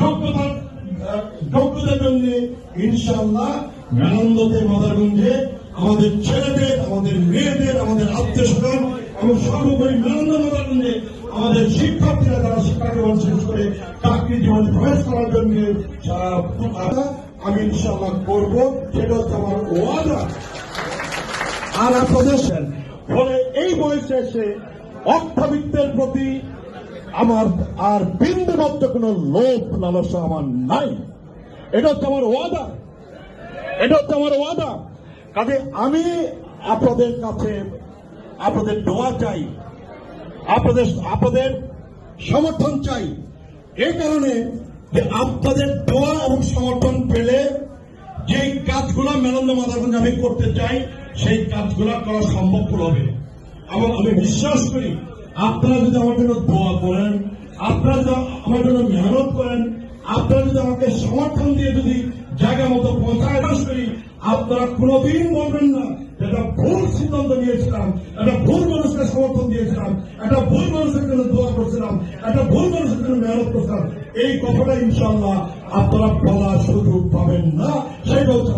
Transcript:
যোগ্যতার যোগ্যতার জন্য ইনশাল্লাহ মেনন্দতে মাদারগঞ্জে আমাদের ছেলেদের, আমাদের মেয়েদের, আমাদের আত্মীয় স্বজন এবং সর্বোপরি মেনন্দ মাদারগঞ্জে আমাদের শিক্ষার্থীরা যারা শিক্ষা জীবন শেষ করে চাকরি জীবন প্রবেশ করার জন্য আমি ইনশাল্লাহ করব। সেটা হচ্ছে আমার ওয়াদা। আর আপনাদের ফলে এই বয়সে এসে অর্থবিত্তের প্রতি আমার আর বিন্দু মাত্র কোনো লোভ, লালসা আমার নাই। এটা হচ্ছে আমার ওয়াদা। এটা হচ্ছে আমার ওয়াদা। কাজে আমি আপনাদের কাছে আপনাদের দোয়া চাই, আপনাদের আপনাদের সমর্থন চাই। এই কারণে যে আপনাদের দোয়া এবং সমর্থন পেলে যে কাজগুলো মেনন্দ মাদারগঞ্জ আমি করতে চাই, সেই কাজগুলো করা সম্ভব হবে এবং আমি বিশ্বাস করি আপনারা যদি আমার জন্য দোয়া করেন, আপনারা যদি আমার জন্য মেহনত করেন, আপনারা যদি আমাকে সমর্থন দিয়ে যদি জায়গা মতো পৌঁছায় করি, আপনারা কোনোদিন বলবেন না যে একটা ভুল সিদ্ধান্ত নিয়েছিলাম, একটা ভুল মানুষকে সমর্থন দিয়েছিলাম, একটা ভুল মানুষের জন্য দোয়া করছিলাম, একটা ভুল মানুষের জন্য মেহনত করছিলাম। এই কথাটা ইনশাল্লাহ আপনারা বলার সুযোগ পাবেন না। সেটা হচ্ছে